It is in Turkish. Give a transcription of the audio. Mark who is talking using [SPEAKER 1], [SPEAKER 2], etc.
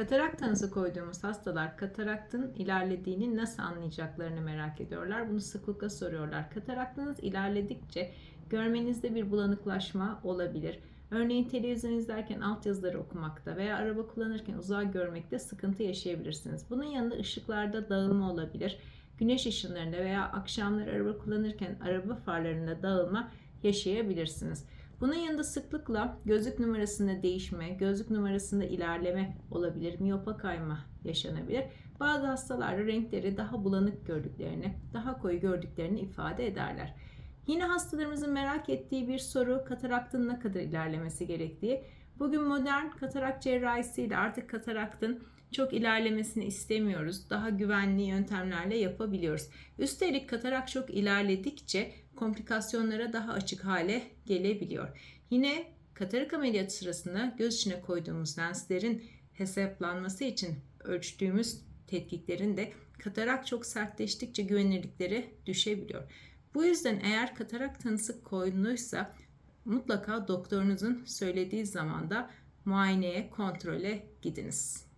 [SPEAKER 1] Katarak tanısı koyduğumuz hastalar kataraktın ilerlediğini nasıl anlayacaklarını merak ediyorlar. Bunu sıklıkla soruyorlar. Kataraktınız ilerledikçe görmenizde bir bulanıklaşma olabilir. Örneğin televizyon izlerken altyazıları okumakta veya araba kullanırken uzağa görmekte sıkıntı yaşayabilirsiniz. Bunun yanında ışıklarda dağılma olabilir. Güneş ışınlarında veya akşamları araba kullanırken araba farlarında dağılma yaşayabilirsiniz. Bunun yanında sıklıkla gözlük numarasında değişme, gözlük numarasında ilerleme olabilir, miyopa kayma yaşanabilir. Bazı hastalarda renkleri daha bulanık gördüklerini, daha koyu gördüklerini ifade ederler. Yine hastalarımızın merak ettiği bir soru kataraktın ne kadar ilerlemesi gerektiği. Bugün modern katarak cerrahisiyle artık kataraktın çok ilerlemesini istemiyoruz. Daha güvenli yöntemlerle yapabiliyoruz. Üstelik katarak çok ilerledikçe komplikasyonlara daha açık hale gelebiliyor. Yine katarak ameliyatı sırasında göz içine koyduğumuz lenslerin hesaplanması için ölçtüğümüz tetkiklerin de katarak çok sertleştikçe güvenirlikleri düşebiliyor. Bu yüzden eğer katarak tanısı koyulmuşsa mutlaka doktorunuzun söylediği zamanda muayeneye, kontrole gidiniz.